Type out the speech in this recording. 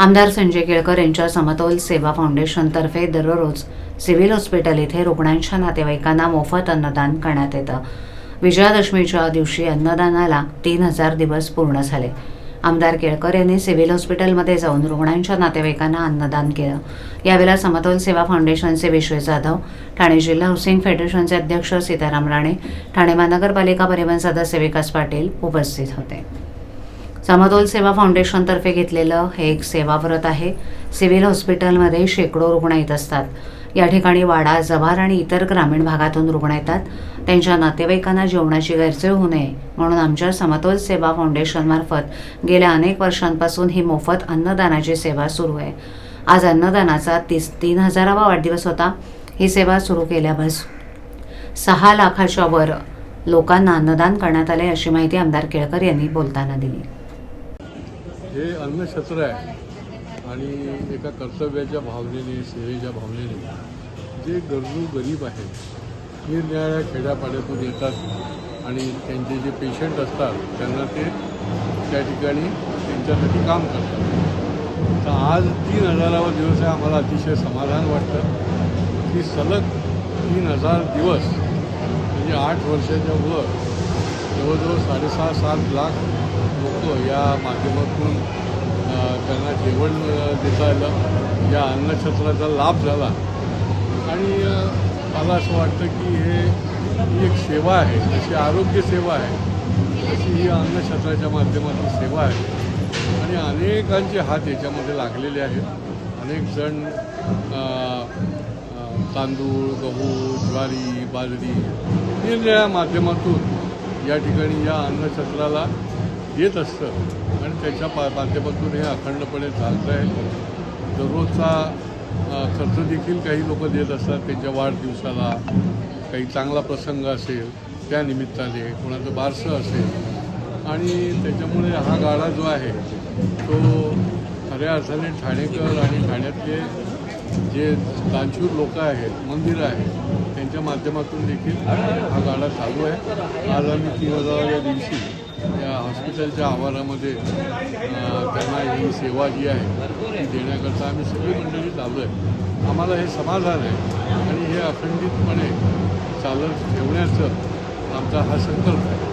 आमदार संजय केळकर यांच्या समतोल सेवा फाउंडेशनतर्फे दररोज सिव्हिल हॉस्पिटल येथे रुग्णांच्या नातेवाईकांना मोफत अन्नदान करण्यात येतं. विजयादशमीच्या दिवशी अन्नदानाला तीन हजार दिवस पूर्ण झाले. आमदार केळकर यांनी सिव्हिल हॉस्पिटलमध्ये जाऊन रुग्णांच्या नातेवाईकांना अन्नदान केलं. यावेळेला समतोल सेवा फाउंडेशनचे विश्व जाधव ठाणे जिल्हा हौसिंग फेडरेशनचे अध्यक्ष सीताराम राणे ठाणे महानगरपालिका परिवहन सदस्य विकास पाटील उपस्थित होते. समतोल सेवा फाउंडेशनतर्फे घेतलेलं हे एक सेवाव्रत आहे. सिव्हिल हॉस्पिटलमध्ये शेकडो रुग्ण येत असतात. या ठिकाणी वाडा जव्हार आणि इतर ग्रामीण भागातून रुग्ण येतात. त्यांच्या नातेवाईकांना जेवणाची गैरसोय होऊ नये म्हणून आमच्या समतोल सेवा फाउंडेशनमार्फत गेल्या अनेक वर्षांपासून ही मोफत अन्नदानाची सेवा सुरू आहे. आज अन्नदानाचा तीस तीन हजारावा वाढदिवस होता. ही सेवा सुरू केल्यापासून सहा लाखाच्या वर लोकांना अन्नदान करण्यात आले अशी माहिती आमदार केळकर यांनी बोलताना दिली. हे अन्नछत्र आहे. आणि एका कर्तव्याच्या भावनेने सेवेच्या भावनेने जे गरजू गरीब आहेत निरनिराळ्या खेड्यापाड्यातून येतात आणि त्यांचे जे पेशंट असतात त्यांना ते त्या ठिकाणी त्यांच्यासाठी काम करतात. तर आज तीन हजारावा दिवस आहे आम्हाला अतिशय समाधान वाटतं. की सलग तीन हजार दिवस म्हणजे आठ वर्षाच्या वर जवळजवळ साडेसहा सात लाख लोक या माध्यमातून त्यांना जेवण देता आलं. या अन्नछत्राचा लाभ झाला. आणि मला असं वाटतं की हे ही एक सेवा आहे जशी आरोग्य सेवा आहे तशी ही अन्नछत्राच्या माध्यमातून सेवा आहे. आणि अनेकांचे हात याच्यामध्ये लागलेले आहेत. अनेक जण तांदूळ गहू ज्वारी बाजरी निरनिळ्या माध्यमातून या ठिकाणी या अन्नछत्राला येत असतं आणि त्याच्या पा माध्यमातून हे अखंडपणे चालतं आहे. दररोजचा खर्च देखील काही लोक देत असतात. त्यांच्या वाढदिवसाला काही चांगला प्रसंग असेल त्या निमित्ताने कोणाचं बारसं असेल. आणि त्याच्यामुळे हा गाडा जो आहे तो खऱ्या अर्थाने ठाणेकर आणि ठाण्यातले जे दानशूर लोक आहेत मंदिरं आहेत त्यांच्या माध्यमातून देखील हा गाडा चालू आहे. आज आम्ही तीन हजाराव्या दिवशी या हॉस्पिटलच्या आवारामध्ये त्यांना ही सेवा जी आहे ती देण्याकरता आम्ही सगळी मंडळी चालू आहे. आम्हाला हे समाधान आहे आणि हे अखंडितपणे चालत ठेवण्याचं आमचा हा संकल्प आहे.